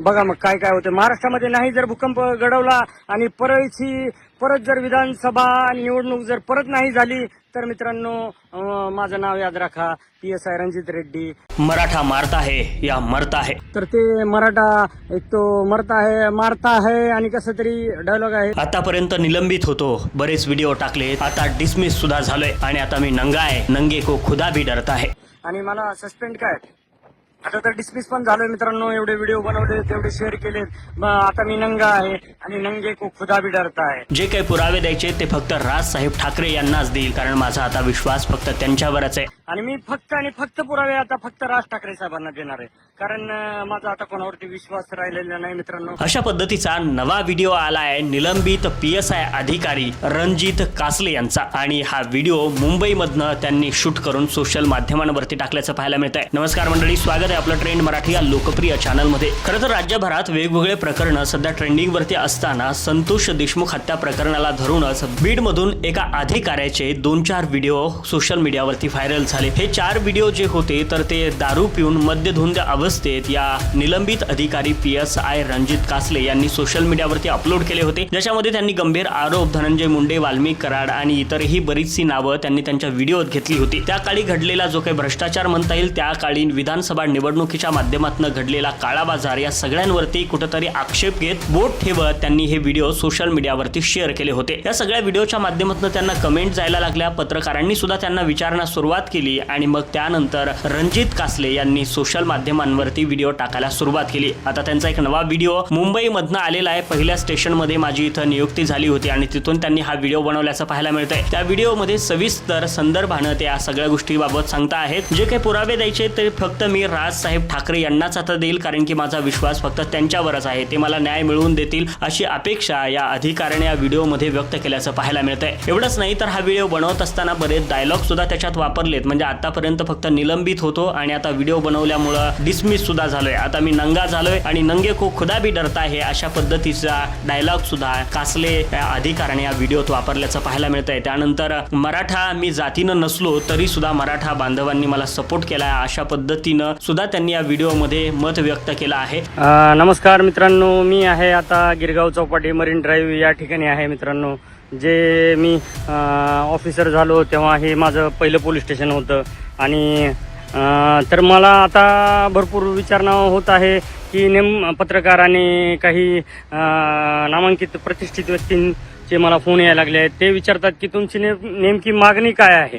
बघा मग काय काय होतं. महाराष्ट्रामध्ये नाही जर भूकंप घडवला आणि परळीची परत जर विधानसभा निवडणूक जर परत नाही झाली तर मित्रांनो माझं नाव याद राखा. P S I Ranjit Reddy. Maratha मारता है या मरता है तर ते मराठा एक तो मरता आहे मारता आहे आणि कसं तरी डायलॉग आहे. आतापर्यंत निलंबित होतो. बरेच व्हिडिओ टाकले. आता डिसमिस सुद्धा झालोय. आणि आता मी नंगा आहे. नंगे को खुदा भी डरता है. आणि मला सस्पेंड काय? आता तर डिसमिस पण झालोय मित्रांनो. एवढे व्हिडिओ बनवले तेवढे शेअर मग आता मी नंगा आहे आणि नंगे को खुदा भी डरता आहे. जे काही पुरावे द्यायचे ते फक्त राज साहेब ठाकरे यांनाच देईल कारण माझा आता विश्वास फक्त त्यांच्यावरच आहे. आणि मी फक्त आणि फक्त पुरावे आता फक्त राज ठाकरे साहेबांना देणार आहे. कारण माझा आता कोणावरती विश्वास राहिलेला नाही मित्रांनो. अशा पद्धतीचा नवा व्हिडिओ आलाय निलंबित पी एस आय अधिकारी रणजित कासले यांचा. आणि हा व्हिडिओ मुंबईमधनं त्यांनी शूट करून सोशल माध्यमांवरती टाकल्याचं पाहायला मिळत आहे नमस्कार मंडळी स्वागत आहे आपलं ट्रेंड मराठी या लोकप्रिय चॅनलमध्ये खरं तर राज्यभरात वेगवेगळे प्रकरणं सध्या ट्रेंडिंगवरती असताना संतोष देशमुख हत्या प्रकरणाला धरूनच बीडमधून एका अधिकाऱ्याचे दोन चार व्हिडिओ सोशल मीडियावरती व्हायरल झाले. हे चार व्हिडिओ जे होते तर ते दारू पिऊन मद्यधुंद अवस्थेत या निलंबित अधिकारी P S I Ranjit Kasle यांनी सोशल मीडियावरती अपलोड केले होते. ज्याच्यामध्ये त्यांनी गंभीर आरोप धनंजय मुंडे वाल्मिक कराड आणि इतरही बरीचशी नावं त्यांनी त्यांच्या व्हिडिओत घेतली होती. त्या काळी घडलेला जो काही भ्रष्टाचार म्हणता येईल त्या काळी विधानसभा निवडणुकीच्या माध्यमातून घडलेला काळा बाजार या सगळ्यांवरती कुठंतरी आक्षेप घेत बोट ठेवत त्यांनी हे व्हिडिओ सोशल मीडियावरती शेअर केले होते. या सगळ्या व्हिडिओच्या माध्यमातून त्यांना कमेंट जायला लागल्या. पत्रकारांनी सुद्धा त्यांना विचारण्यास सुरुवात केली आणि मग त्यानंतर रणजित कासले यांनी सोशल माध्यमांवरती व्हिडिओ टाकायला सुरुवात केली. आता त्यांचा एक नवा व्हिडिओ मुंबईमधनं आलेला आहे. पहिल्या स्टेशनमध्ये माझी इथं नियुक्ती झाली होती आणि तिथून त्यांनी हा व्हिडिओ बनवल्याचं पाहायला मिळतंय. त्या व्हिडिओमध्ये सविस्तर संदर्भानं ते या सगळ्या गोष्टीबाबत सांगता आहेत. जे काही पुरावे द्यायचे ते फक्त मी राजसाहेब ठाकरे यांनाच आता देईल कारण की माझा विश्वास फक्त त्यांच्यावरच आहे. ते मला न्याय मिळवून देतील अशी अपेक्षा या अधिकाऱ्याने या व्हिडिओमध्ये व्यक्त केल्याचं पाहायला मिळतंय. एवढंच नाही तर हा व्हिडिओ बनवत असताना बरेच डायलॉग सुद्धा त्याच्यात वापरलेत. म्हणजे आतापर्यंत फक्त निलंबित होतो आणि आता व्हिडिओ बनवल्यामुळं डिसमिस सुद्धा झालोय. आता मी नंगा झालोय आणि नंगे को खुदा भी डरता आहे अशा पद्धतीचा डायलॉग सुद्धा कासले अधिकाऱ्याने या व्हिडिओत वापरल्याचं पाहायला मिळतंय. त्यानंतर मराठा मी जातीनं नसलो तरी सुद्धा मराठा बांधवांनी मला सपोर्ट केला आहे अशा पद्धतीनं सुद्धा त्यांनी या व्हिडिओमध्ये मत व्यक्त केलं आहे. नमस्कार मित्रांनो मी आहे आता गिरगाव चौपाटी मरीन ड्राईव्ह या ठिकाणी आहे मित्रांनो. जे मी ऑफिसर झालो तेव्हा हे माझं पहिलं पोलीस स्टेशन होतं. आणि तर मला आता भरपूर विचारणं होत आहे की नेम पत्रकार आणि काही नामांकित प्रतिष्ठित व्यक्तींचे मला फोन यायला लागले आहेत. ते विचारतात की तुमची नेम नेमकी मागणी काय आहे?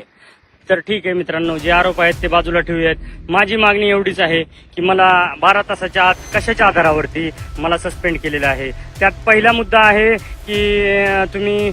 तर ठीक आहे मित्रांनो जे आरोप आहेत ते बाजूला ठेवूयात. माझी मागणी एवढीच आहे की मला बारा तासाच्या आत कशाच्या आधारावरती मला सस्पेंड केलेलं आहे? त्यात पहिला मुद्दा आहे की तुम्ही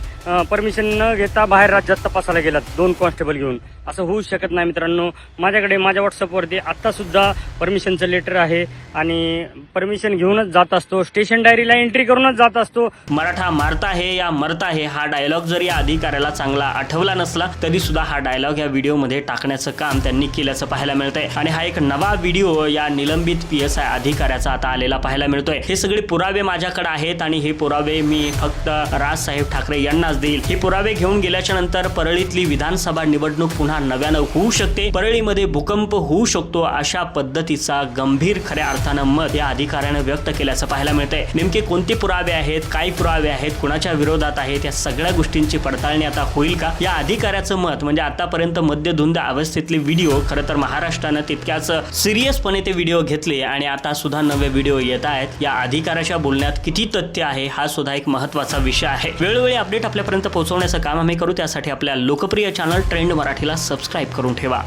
परमिशन न घेता बाहेर राज्यात तपासायला गेलात दोन कॉन्स्टेबल घेऊन. असं होऊ शकत नाही मित्रांनो. माझ्याकडे माझ्या व्हॉट्सअपवरती आत्तासुद्धा परमिशनचं लेटर आहे आणि परमिशन घेऊनच जात असतो. स्टेशन डायरीला एंट्री करूनच जात असतो. मराठा मारता आहे या मरता आहे हा डायलॉग जर या अधिकाऱ्याला चांगला आठवला नसला तरी सुद्धा हा डायलॉग या व्हिडिओमध्ये टाकण्याचं काम त्यांनी केल्याचं पाहायला मिळतंय. आणि हा एक नवा व्हिडिओ या निलंबित पी एस आय अधिकाऱ्याचा आता आलेला पाहायला मिळतोय. हे सगळे पुरावे माझ्याकडे आहेत आणि हे पुरावे मी फक्त राजसाहेब ठाकरे यांनाच देईल. हे पुरावे घेऊन गेल्याच्यानंतर परळीतली विधानसभा निवडणूक पुन्हा नव्यानं होऊ शकते. परळीमध्ये भूकंप होऊ शकतो अशा पद्धतीचा गंभीर खऱ्या अर्थानं मत या अधिकाऱ्यानं व्यक्त केल्याचं पाहायला मिळतंय. नेमके कोणते पुरावे आहेत काय पुरावे आहेत कुणाच्या विरोधात आहेत या सगळ्या गोष्टींची पडताळणी आता होईल का? या अधिकाऱ्याचं मत म्हणजे आतापर्यंत मध्यधुंद अवस्थेतले व्हिडिओ खरं तर महाराष्ट्रानं तितक्याच सिरियसपणे ते व्हिडिओ घेतले आणि आता सुद्धा नवे व्हिडिओ येत आहेत. या अधिकाऱ्याच्या बोलण्यात किती तथ्य आहे हा सुद्धा एक महत्त्वाचा विषय आहे. वेळोवेळी अपडेट आपल्यापर्यंत पोहोचवण्याचं काम आम्ही करू. त्यासाठी आपल्या लोकप्रिय चॅनल ट्रेंड मराठीला सबस्क्राईब करून ठेवा.